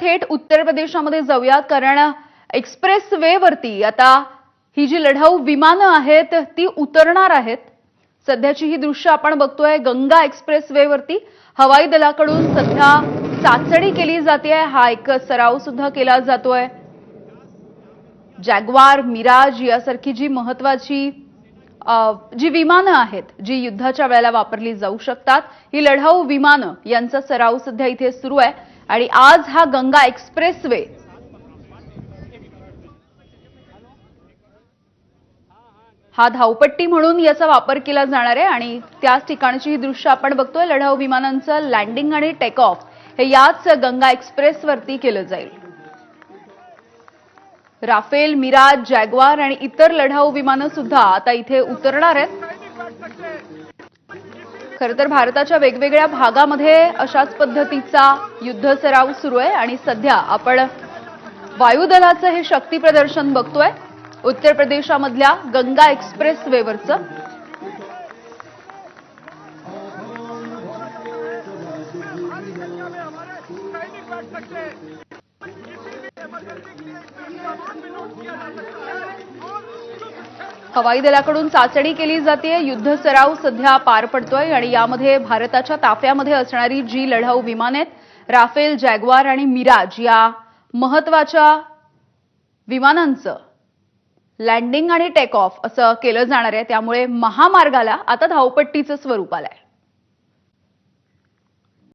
थेट उत्तर प्रदेशामध्ये जाऊया कारण एक्सप्रेस वे वरती आता ही जी लढाऊ विमानं आहेत ती उतरणार आहेत. सध्याची ही दृश्य आपण बघतोय गंगा एक्सप्रेस वे वरती हवाई दलाकडून सध्या चाचणी केली जाते हा एक सराव सुद्धा केला जातोय. जॅग्वार मिराज यासारखी जी महत्वाची जी विमानं आहेत जी युद्धाच्या वेळेला वापरली जाऊ शकतात ही लढाऊ विमानं यांचा सराव सध्या इथे सुरू आहे. आणि आज हा गंगा एक्सप्रेसवे. हा धावपट्टी म्हणून याचा वापर केला जाणार आहे आणि त्याच ठिकाणची ही दृश्य आपण बघतोय. लढाऊ विमानांचं लँडिंग आणि टेक ऑफ हे याच गंगा एक्सप्रेसवरती केलं जाईल. राफेल मिराज जॅग्वार आणि इतर लढाऊ विमानं सुद्धा आता इथे उतरणार आहेत. खरं तर भारताच्या वेगवेगळ्या भागामध्ये अशाच पद्धतीचा युद्ध सराव सुरू आहे आणि सध्या आपण वायुदलाचं हे शक्ती प्रदर्शन बघतोय. उत्तर प्रदेशामधल्या गंगा एक्सप्रेस वेवरचं. हवाई दलाकडून चाचणी केली जाते युद्ध सराव सध्या पार पडतोय आणि यामध्ये भारताच्या ताफ्यामध्ये असणारी जी लढाऊ विमान आहेत राफेल जॅग्वार आणि मिराज या महत्त्वाच्या विमानांचं लँडिंग आणि टेक ऑफ असं केलं जाणार आहे. त्यामुळे महामार्गाला आता धावपट्टीचं स्वरूप आलंय.